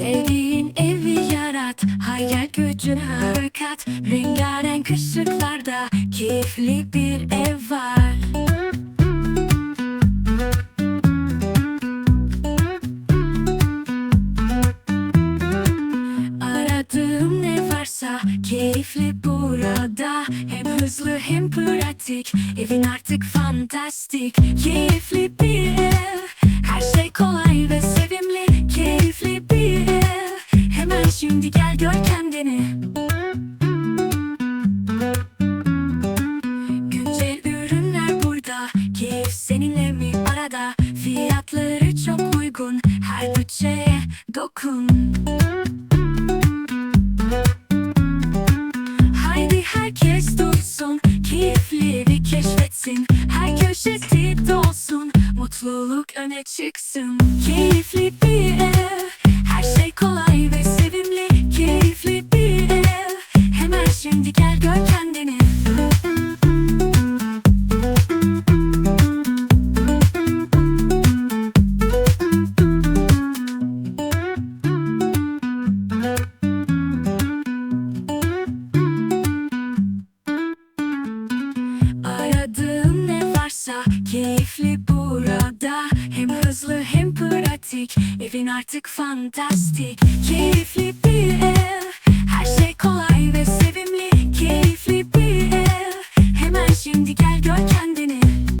Sevdiğin evi yarat Hayal gücüne kat Rengarenk ışıklarda Keyifli bir ev var. Aradığım ne varsa keyifli burada. Hem hızlı hem pratik Evin artık fantastik. Keyifli bir ev Her şey kolay şimdi gel gör kendini. Güncel ürünler burada. Keyif seninle mi arada? Fiyatları çok uygun. Her bütçeye dokun. Haydi herkes duysun. Keyifli bir keşfetsin. Her köşesi dolsun. Mutluluk öne çıksın. Keyifli bir ev. Her şey kolay artık fantastik Keyifli bir